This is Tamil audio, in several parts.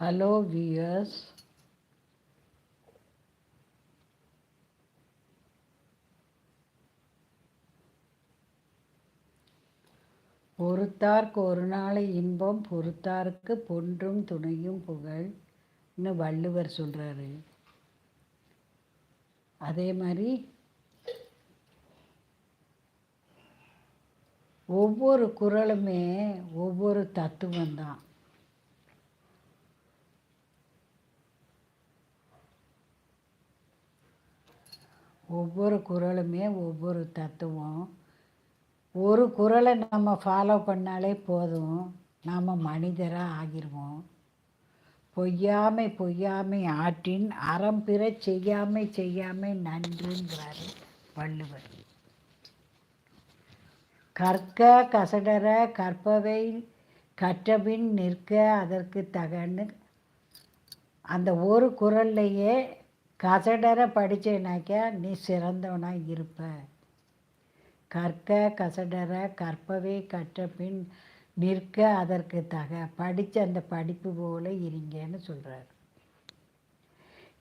ஹலோ வியர்ஸ் பொறுத்தார்க்கு ஒரு நாளை இன்பம் பொறுத்தார்க்கு பொன்றும் துணையும் புகழ்னு வள்ளுவர் சொல்கிறாரு அதே மாதிரி ஒவ்வொரு குறளுமே ஒவ்வொரு தத்துவம்தான். ஒவ்வொரு குறளுமே ஒவ்வொரு தத்துவம். ஒரு குறளை நம்ம ஃபாலோ பண்ணாலே போதும். நாம் மனிதராக ஆகிடுவோம் பொய்யாமை பொய்யாமை ஆற்றின் அறம் பிற செய்யாமை செய்யாமை நன்றுங்கிறாரு வள்ளுவர். கற்க கசடர கற்பவை கற்றபின் நிற்க அதற்கு தகன்னு. அந்த ஒரு குரல்லையே கசடர படித்தேனாக்கா நீ சிறந்தவனாக இருப்ப. கற்க கசடர கற்பவை கற்ற பின் நிற்க அதற்கு தக. படித்த அந்த படிப்பு போல இருங்கன்னு சொல்கிறார்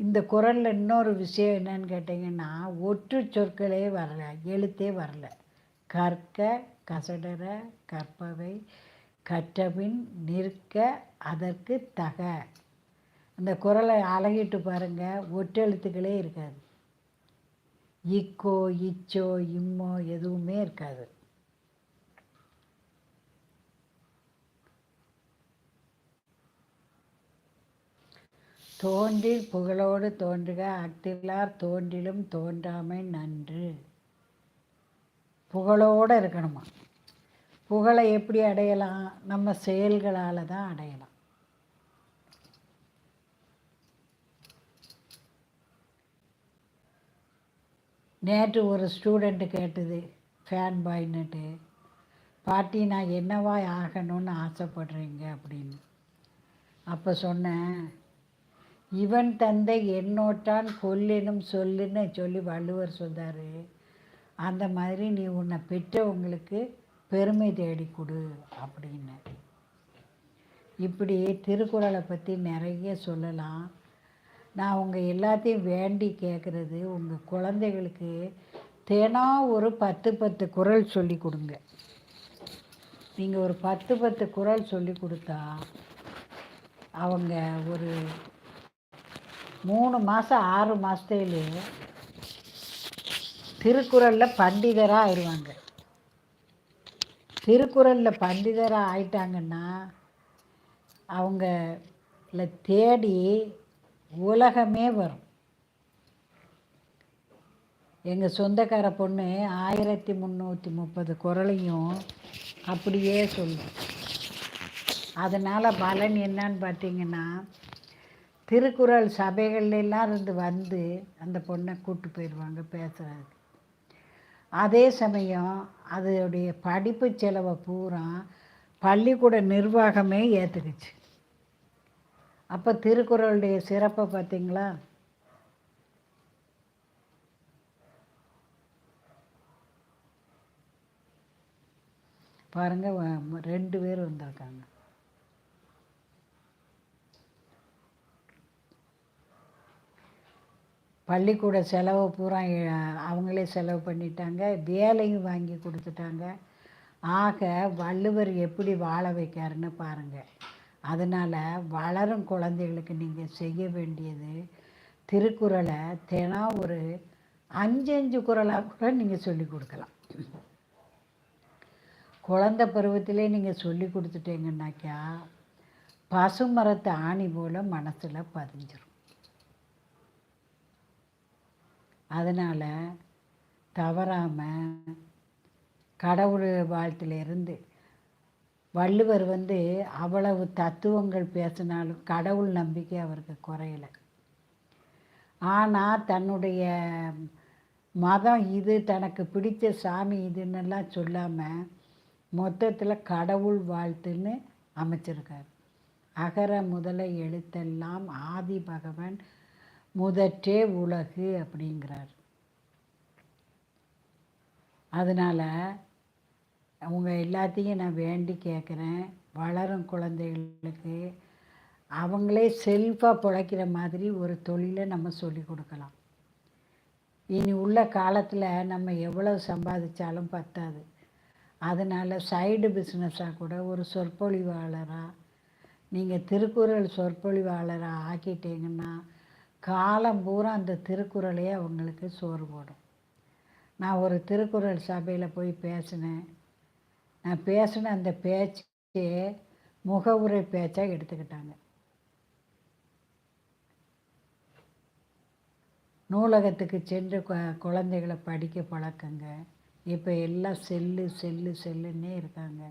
இந்த குரலில் இன்னொரு விஷயம் என்னன்னு கேட்டிங்கன்னா ஒற்று சொற்களே வரல எழுத்தே வரல. கற்க கசடர கற்பவை கற்றபின் நிற்க அதற்கு தக. அந்த குரலை அழகிட்டு பாருங்கள் ஒற்றெழுத்துக்களே இருக்காது. இக்கோ இச்சோ இம்மோ எதுவுமே இருக்காது. தோன்றில் புகழோடு தோன்றுக அத்திலார் தோன்றிலும் தோன்றாமை நன்று. புகழோடு இருக்கணுமா? புகழை எப்படி அடையலாம்? நம்ம செயல்களால் தான் அடையலாம். நேற்று ஒரு ஸ்டூடெண்ட்டு கேட்டது ஃபேன் பாய்னுட்டு பாட்டி நான் என்னவா ஆகணும்னு ஆசைப்படுறீங்க? அப்படின்னு. அப்போ சொன்னேன் இவன் தந்தை என்னோட்டான் கொல்லினும் சொல்லுன்னு சொல்லி வள்ளுவர் சொன்னார். அந்த மாதிரி நீ உன்னை பெற்றவங்களுக்கு பெருமை தேடி கொடு அப்படின்னு. இப்படி திருக்குறளை பற்றி நிறைய சொல்லலாம். நான் உங்கள் எல்லாத்தையும் வேண்டி கேட்குறது உங்கள் குழந்தைகளுக்கு தினம் ஒரு பத்து பத்து குரல் சொல்லி கொடுங்க. நீங்கள் ஒரு பத்து பத்து குரல் சொல்லி கொடுத்தா அவங்க ஒரு மூணு மாதம் ஆறு மாதத்துலேயே திருக்குறளில் பண்டிதராக ஆயிடுவாங்க. திருக்குறளில் பண்டிதராக ஆயிட்டாங்கன்னா அவங்கள தேடி உலகமே வரும். எங்கள் சொந்தக்கார பொண்ணு ஆயிரத்தி முந்நூற்றி முப்பது குரலையும் அப்படியே சொல்லும். அதனால் பலன் என்னன்னு பார்த்தீங்கன்னா திருக்குறள் சபைகள்லாம் இருந்து வந்து அந்த பொண்ணை கூப்பிட்டு போயிடுவாங்க பேசுகிறாரு அதே சமயம் அதோடைய படிப்பு செலவை பூரா பள்ளிக்கூட நிர்வாகமே ஏற்றுக்குச்சு அப்போ திருக்குறளுடைய சிறப்பை பார்த்தீங்களா? பாருங்கள் ரெண்டு பேர் வந்திருக்காங்க. பள்ளிக்கூட செலவு பூரா அவங்களே செலவு பண்ணிட்டாங்க வேலையும் வாங்கி கொடுத்துட்டாங்க. ஆக வள்ளுவர் எப்படி வாழ வைக்காருன்னு பாருங்கள் அதனால் வளரும் குழந்தைகளுக்கு நீங்கள் செய்ய வேண்டியது திருக்குறளை தினம் ஒரு அஞ்சு அஞ்சு குரலாக கூட நீங்கள் சொல்லி கொடுக்கலாம். குழந்த பருவத்திலே நீங்கள் சொல்லி கொடுத்துட்டீங்கன்னாக்கா பசுமரத்து ஆணி போல் மனசில் பதிஞ்சிடும் அதனால் தவறாமல் கடவுள் வாழ்த்திலிருந்து வள்ளுவர் வந்து அவ்வளவு தத்துவங்கள் பேசினாலும் கடவுள் நம்பிக்கை அவருக்கு குறையலை. ஆனால் தன்னுடைய மதம் இது தனக்கு பிடித்த சாமி இதுன்னெல்லாம் சொல்லாமல் மொத்தத்தில் கடவுள் வாழ்த்துன்னு அமைச்சிருக்கார். அகர முதல எழுத்தெல்லாம் ஆதி பகவன் முதற்றே உலகு அப்படிங்கிறார். அதனால் அவங்க எல்லாத்தையும் நான் வேண்டி கேட்குறேன். வளரும் குழந்தைகளுக்கு அவங்களே செல்ஃபாக பிழைக்கிற மாதிரி ஒரு தொழிலை நம்ம சொல்லி கொடுக்கலாம். இனி உள்ள காலத்தில் நம்ம எவ்வளோ சம்பாதிச்சாலும் பத்தாது. அதனால் சைடு பிஸ்னஸாக கூட ஒரு சொற்பொழிவாளராக நீங்கள் திருக்குறள் சொற்பொழிவாளராக ஆக்கிட்டீங்கன்னா காலம் பூரா அந்த திருக்குறளையே அவங்களுக்கு சோறு போடும். நான் ஒரு திருக்குறள் சபையில் போய் பேசினேன். நான் பேசின அந்த பேச்சே முகவுரை பேச்சாக எடுத்துக்கிட்டாங்க. நூலகத்துக்கு சென்று குழந்தைகளை படிக்க பழக்கங்க. இப்போ எல்லாம் செல்லு செல்லு செல்லுன்னே இருக்காங்க.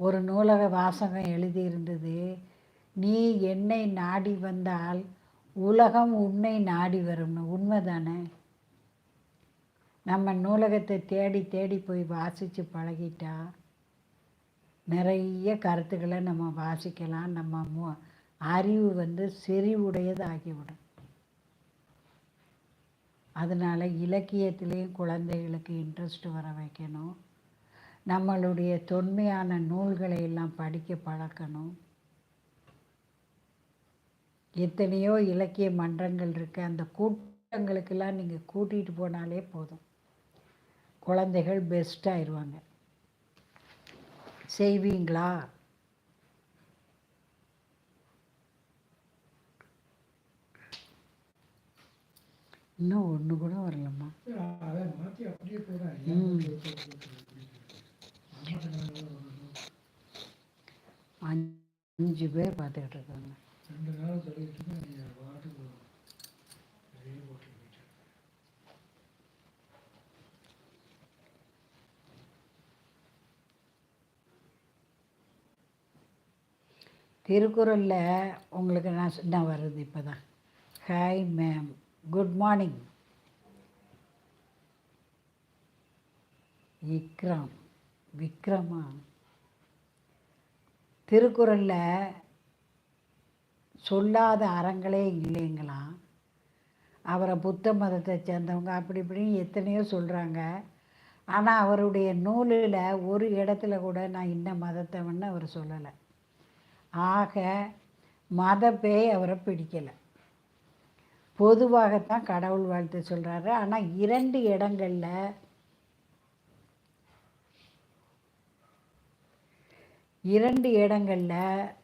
ஒரு நூலக வாசகம் எழுதியிருந்தது நீ என்னை நாடி வந்தால் உலகம் உன்னை நாடி வரும்னு. உண்மைதானே? நம்ம நூலகத்தை தேடி தேடி போய் வாசித்து பழகிட்டா நிறைய கருத்துக்களை நம்ம வாசிக்கலாம். நம்ம மு அறிவு வந்து செறிவுடையதாகிவிடும். அதனால் இலக்கியத்திலையும் குழந்தைகளுக்கு இன்ட்ரெஸ்ட் வர வைக்கணும். நம்மளுடைய தொன்மையான நூல்களை எல்லாம் படிக்க பழக்கணும். எத்தனையோ இலக்கிய மன்றங்கள் இருக்குது அந்த கூட்டங்களுக்கெல்லாம் நீங்கள் கூட்டிகிட்டு போனாலே போதும். குழந்தைகள் பெஸ்ட்டாயிருவாங்க செய்வீங்களா? இன்னும் ஒன்று கூட வரலம்மா. அஞ்சு அஞ்சு பேர் பார்த்துக்கிட்டு இருக்காங்க ரெண்டு நாள் சொல்லிட்டு நீங்கள் பாட்டுக்கு வெளியே போட்டு போயிட்டு திருக்குறளில் உங்களுக்கு நான் என்ன வருது இப்போ தான் hi ma'am good morning Vikram. விக்ரமா? திருக்குறளில் சொல்லாத அறங்களே இல்லைங்களாம் அவரை புத்த மதத்தை சேர்ந்தவங்க அப்படி இப்படின்னு எத்தனையோ சொல்கிறாங்க ஆனால் அவருடைய நூலில் ஒரு இடத்துல கூட நான் இந்த மதத்தவன்னு அவர் சொல்லலை. ஆக மத பேய் அவரை பிடிக்கலை. பொதுவாகத்தான் கடவுள் வாழ்த்து சொல்கிறாரு ஆனால் இரண்டு இடங்களில் இரண்டு இடங்களில்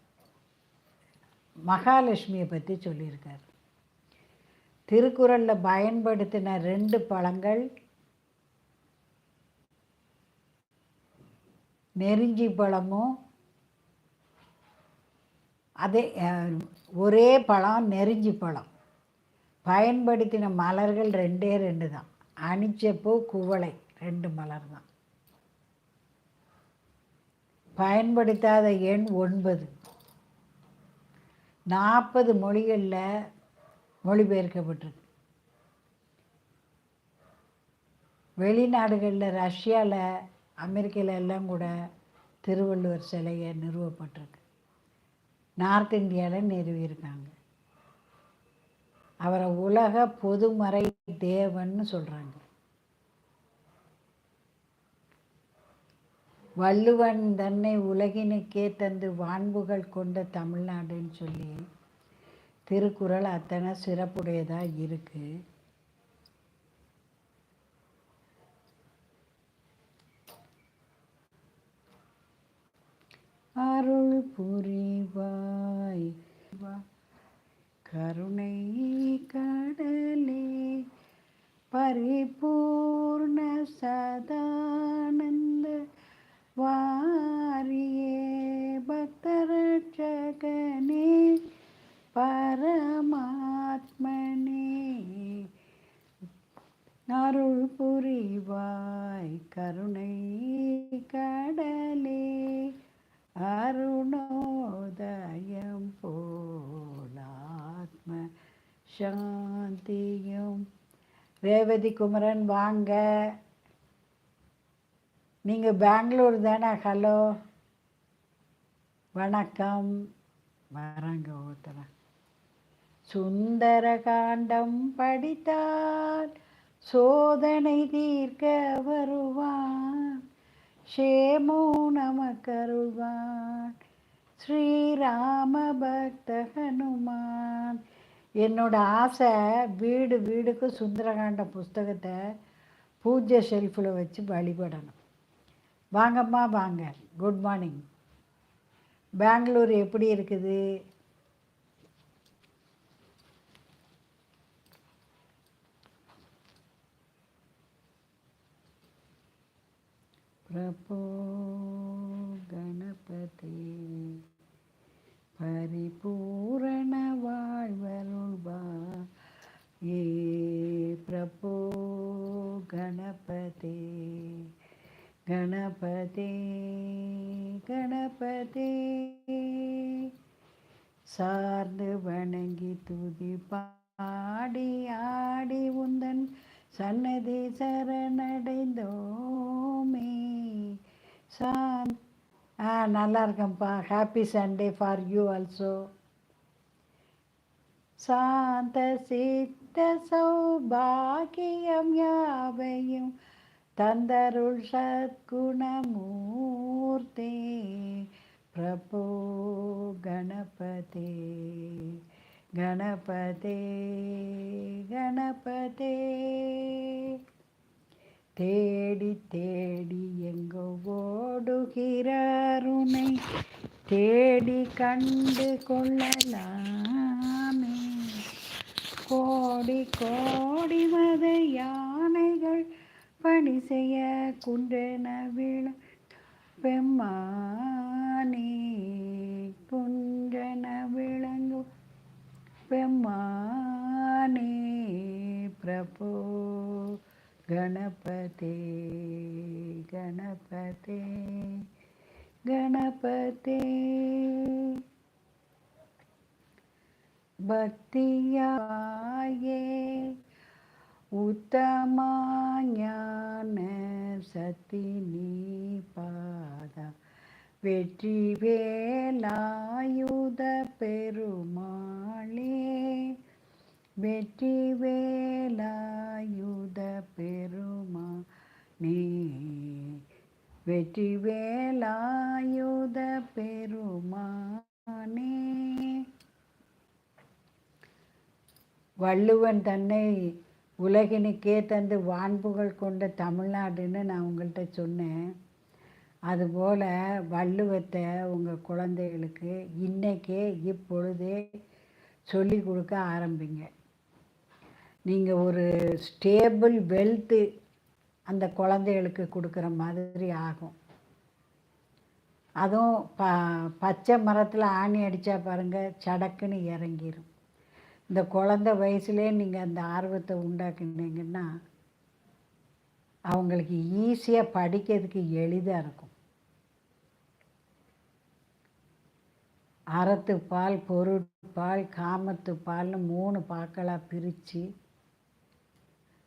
மகாலட்சுமியை பற்றி சொல்லியிருக்கார். திருக்குறளில் பயன்படுத்தின ரெண்டு பழங்கள் நெருஞ்சி பழமும் அதே ஒரே பழம் நெறிஞ்சி பழம். பயன்படுத்தின மலர்கள் ரெண்டே ரெண்டு தான். அனிச்சப்பூ குவளை ரெண்டு மலர் தான். பயன்படுத்தாத எண் ஒன்பது. நாற்பது மொழிகளில் மொழிபெயர்க்கப்பட்டிருக்கு. வெளிநாடுகளில் ரஷ்யாவில் அமெரிக்காவில் எல்லாம் கூட திருவள்ளுவர் சிலையை நிறுவப்பட்டிருக்கு. நார்த் இந்தியாவில் நிறுவியிருக்காங்க. அவரை உலக பொதுமறை தேவன்னு சொல்கிறாங்க வள்ளுவன் தன்னை உலகினுக்கே தந்து வான்புகள் கொண்ட தமிழ்நாடுன்னு சொல்லி திருக்குறள் அத்தனை சிறப்புடையதாக இருக்குது அருள் புரிவாய் வா- கருணை கடலே பரிபூர்ண சதானந்த வாரியே பக்தரட்சகனே பரமாத்மனே. அருள் புரிவாய் கருணை கடலே அருணோதயம் போலாத்ம சாந்தியும். ரேவதி குமரன் வாங்க. நீங்கள் பெங்களூர் தானே? ஹலோ. வணக்கம். வராங்க ஒருத்தர சுந்தர காண்டம் படித்தால் சோதனை தீர்க்க வருவான். ஷேமோ நமக்கருள்வான். ஸ்ரீராம பக்த ஹனுமான். என்னோட ஆசை வீடு வீடுக்கு சுந்தரகாண்ட புஸ்தகத்தை பூஜை ஷெல்ஃபில் வச்சு வழிபடணும். வாங்கம்மா வாங்க. குட் மார்னிங் பெங்களூர் எப்படி இருக்குது? பிரபோ கணபதி பரிபூரண வாழ்வருள்வா ஏ பிரபோ கணபதி கணபதி. கணபதி சார்ந்து வணங்கி துதி பாடி ஆடி உந்தன் சன்னதி சரணடைந்தோமே சான் ஆ நல்லா இருக்கேன்ப்பா happy Sunday for you also சாந்த சித்த சௌபாகியம் யாவையும் தந்தருள் சத்குணமூர்த்தி பிரபோ கணபதே கணபதே கணபதே. தேடி தேடி எங்கோ ஓடுகிறாருனை தேடி கண்டு கொள்ளலாமே. கோடி கோடி மத யானைகள் பணி செய்ய குன்றென விழ பெம்மானே குன்றென விளங்கும் பெம்மானே பிரபு கணபதே கணபதே கணபதே பக்தியாயே உத்தமா ஞான சத்தினி பாதா வெற்றி வேலாயுத பெருமாளே வெற்றி வேலாயுத பெருமா நீ வெற்றி வேலாயுத பெருமானே வள்ளுவன் தன்னை உலகினுக்கே தந்து வான்புகள் கொண்ட தமிழ்நாடுன்னு நான் உங்கள்கிட்ட சொன்னேன். அதுபோல் வள்ளுவத்தை உங்கள் குழந்தைகளுக்கு இன்றைக்கே இப்பொழுதே சொல்லி கொடுக்க ஆரம்பிங்க. நீங்கள் ஒரு ஸ்டேபிள் வெல்த்து அந்த குழந்தைகளுக்கு கொடுக்குற மாதிரி ஆகும். அதுவும் ப பச்சை மரத்தில் ஆணி அடித்தா பாருங்கள் சடக்குன்னு இறங்கிரும். இந்த குழந்த வயசுலேயே நீங்கள் அந்த ஆர்வத்தை உண்டாக்குனீங்கன்னா அவங்களுக்கு ஈஸியாக படிக்கிறதுக்கு எளிதாக இருக்கும். அறத்து பால் பொருட்பால் காமத்து பால்னு மூணு பாக்களாக பிரித்து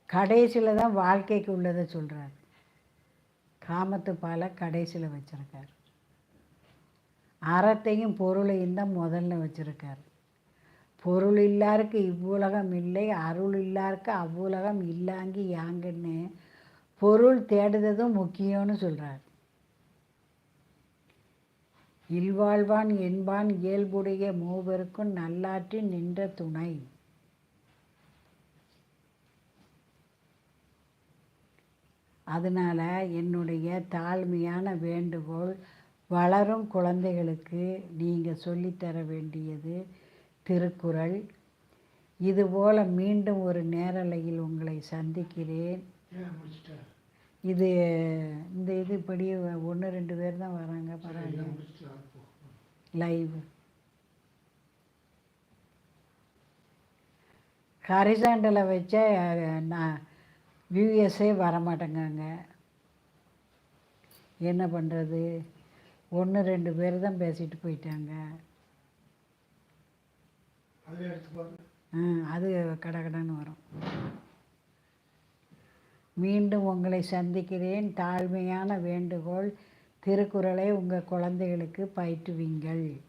கடைசியில் தான் வாழ்க்கைக்கு உள்ளதை சொல்கிறாரு காமத்து பாலை கடைசியில் வச்சுருக்காரு. அறத்தையும் பொருளையும் தான் முதல்ல வச்சுருக்காரு. பொருள் இல்லாருக்கு இவ்வுலகம் இல்லை அருள் இல்லாருக்கு அவ்வுலகம் இல்லாங்கி யாங்கன்னு பொருள் தேடுறதும் முக்கியம்னு சொல்கிறார் இல்வாழ்வான் என்பான் இயல்புடைய மூவருக்கும் நல்லாற்றி நின்ற துணை. அதனால் என்னுடைய தாழ்மையான வேண்டுகோள் வளரும் குழந்தைகளுக்கு நீங்கள் சொல்லித்தர வேண்டியது திருக்குறள். இதுபோல் மீண்டும் ஒரு நேரலையில் உங்களை சந்திக்கிறேன். இது இந்த இது இப்படி ஒன்று ரெண்டு பேர் தான் வராங்க பரவாயில்ல லைவ் ஹரிசாண்டலை வச்ச நான் வியூஎஸே வரமாட்டேங்காங்க. என்ன பண்ணுறது ஒன்று ரெண்டு பேர் தான் பேசிட்டு போயிட்டாங்க. ஆ, அது கடகடன்னு வரும். மீண்டும் உங்களை சந்திக்கிறேன். தாழ்மையான வேண்டுகோள் திருக்குறளை உங்கள் குழந்தைகளுக்கு பயிற்றுவீங்கள்.